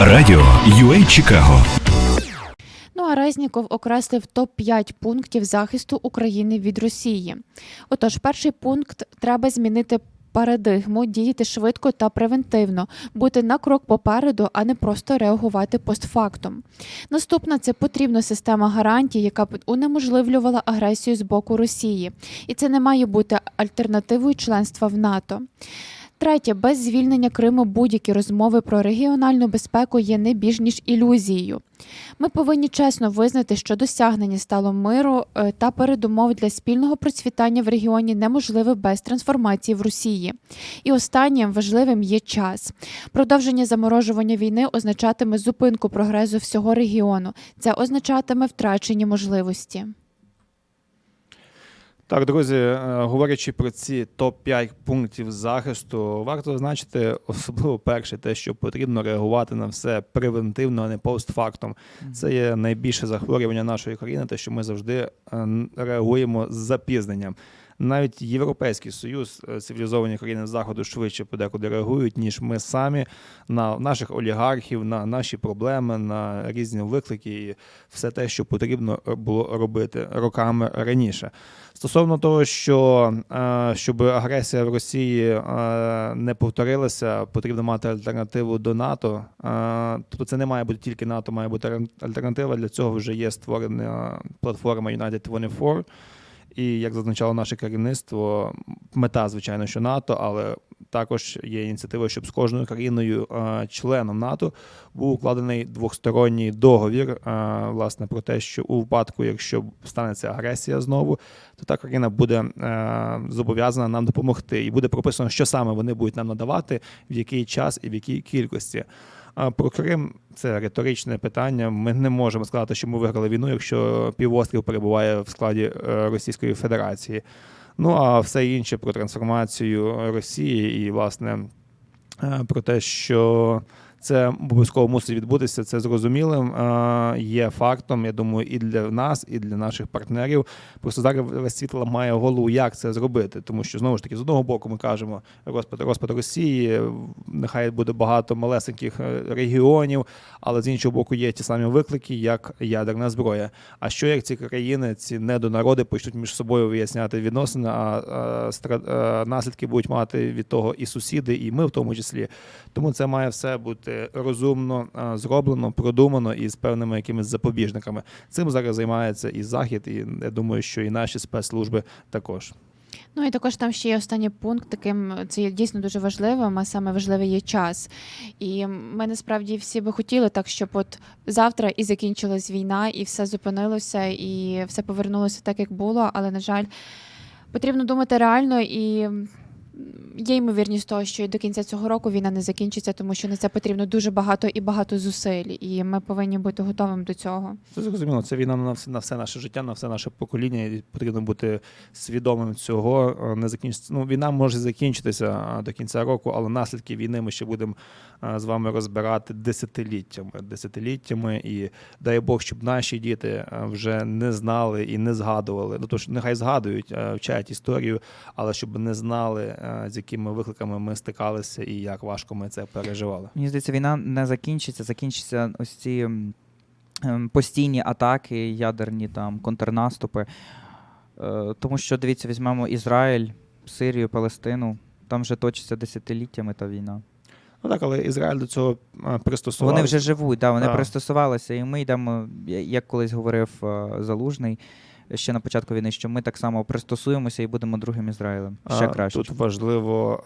Радіо UA Чикаго Ну а Резніков окреслив топ-5 пунктів захисту України від Росії. Отож, перший пункт треба змінити. Парадигму діяти швидко та превентивно, бути на крок попереду, а не просто реагувати постфактум. Наступна це потрібна система гарантій, яка б унеможливлювала агресію з боку Росії, і це не має бути альтернативою членства в НАТО. Третє, без звільнення Криму будь-які розмови про регіональну безпеку є не більш ніж ілюзією. Ми повинні чесно визнати, що досягнення стало миру е, та передумов для спільного процвітання в регіоні неможливе без трансформації в Росії. І останнім важливим є час. Продовження заморожування війни означатиме зупинку прогресу всього регіону. Це означатиме втрачені можливості. Так, друзі, е, говорячи про ці топ-5 пунктів захисту, варто зазначити особливо перше, те, що потрібно реагувати на все превентивно, а не постфактом. Це є найбільше захворювання нашої країни, те, що ми завжди е, реагуємо з запізненням. Навіть Європейський Союз, е, цивілізовані країни заходу швидше подекуди реагують, ніж ми самі на наших олігархів, на наші проблеми, на різні виклики і все те, що потрібно було робити роками раніше. Стосовно того, що е, щоб агресія в Росії е, не повторилася, потрібно мати альтернативу до НАТО. Тобто це не має бути тільки НАТО, має бути альтерн- альтернатива. Для цього вже є створена платформа United 24. І як зазначало наше керівництво, мета, звичайно, що НАТО, але також є ініціатива, щоб з кожною країною, е, членом НАТО, був укладений двосторонній договір, е, власне, про те, що у випадку, якщо станеться агресія знову, то та країна буде е, зобов'язана нам допомогти, і буде прописано, що саме вони будуть нам надавати, в який час і в якій кількості. Про Крим це риторичне питання. Ми не можемо сказати, що ми виграли війну, якщо півострів перебуває в складі е, Російської Федерації. Ну а все інше про трансформацію Росії і, власне, е, про те, що це обов'язково мусить відбутися, це зрозумілим. е, Є фактом, я думаю, і для нас, і для наших партнерів. Просто зараз весь світ ламає голову, як це зробити. Тому що знову ж таки, з одного боку, ми кажемо розпад, розпад Росії, нехай буде багато малесеньких е, регіонів, але з іншого боку, є ті самі виклики, як ядерна зброя. А що як ці країни, ці недонароди почнуть між собою виясняти відносини, а, а а, наслідки будуть мати від того і сусіди, і ми в тому числі. Тому це має все бути розумно зроблено, продумано і з певними якимись запобіжниками. Цим зараз займається і захід, і я думаю, що і наші спецслужби також. Ну і також там ще є останній пункт, таким це є дійсно дуже важливим, а саме важливий є час. І ми насправді всі би хотіли так, щоб от завтра і закінчилась війна, і все зупинилося, і все повернулося так, як було. Але на жаль, потрібно думати реально і. Є ймовірність того, що і до кінця цього року війна не закінчиться, тому що на це потрібно дуже багато і багато зусиль, і ми повинні бути готовими до цього. Це зрозуміло. Це війна на все, на все наше життя, на все наше покоління. І потрібно бути свідомим цього. Е, Не закінчиться. Ну, війна може закінчитися до кінця року, але наслідки війни ми ще будемо з вами розбирати десятиліттями. Десятиліттями. І дай Бог, щоб наші діти вже не знали і не згадували. Ну тож нехай згадують, вчать історію, але щоб не знали, з якими викликами ми стикалися і як важко ми це переживали. Мені здається, війна не закінчиться. Закінчаться ось ці ем, постійні атаки, ядерні там контрнаступи. Е, Тому що дивіться, візьмемо Ізраїль, Сирію, Палестину. Там вже точиться десятиліттями та війна. Ну так, але Ізраїль до цього а, пристосувався. Вони вже живуть, да, вони Так. пристосувалися, і ми йдемо, як колись говорив е, Залужний ще на початку війни, що ми так само пристосуємося і будемо другим Ізраїлем. Ще краще. Тут важливо,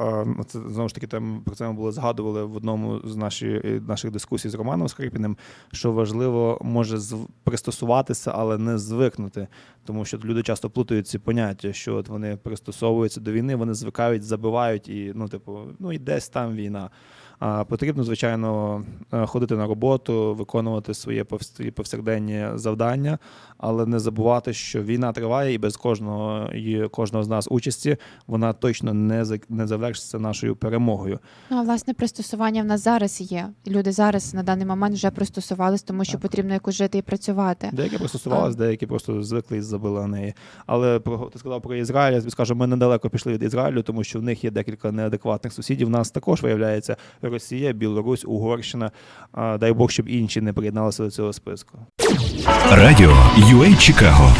це знову ж таки, там про це ми були згадували в одному з наші, наших дискусій з Романом Скрипіним, що важливо може пристосуватися, але не звикнути. Тому що люди часто плутають ці поняття, що от вони пристосовуються до війни, вони звикають, забивають і ну, типу, ну і десь там війна. Потрібно, звичайно, е, ходити на роботу, виконувати своє свої повсякденні завдання, але не забувати, що війна триває, і без кожного і кожного з нас участі вона точно не не завершиться нашою перемогою. Ну, а власне пристосування в нас зараз є. Люди зараз на даний момент вже пристосувались, тому що Так. потрібно якось жити і працювати. Деякі пристосувалися, деякі просто звикли і забили на неї. Але про ти сказав про Ізраїль. Я скажу, ми недалеко пішли від Ізраїлю, тому що в них є декілька неадекватних сусідів. У нас також виявляється Росія, Білорусь, Угорщина. Дай Бог, щоб інші не приєдналися до цього списку. Радіо UA Чикаго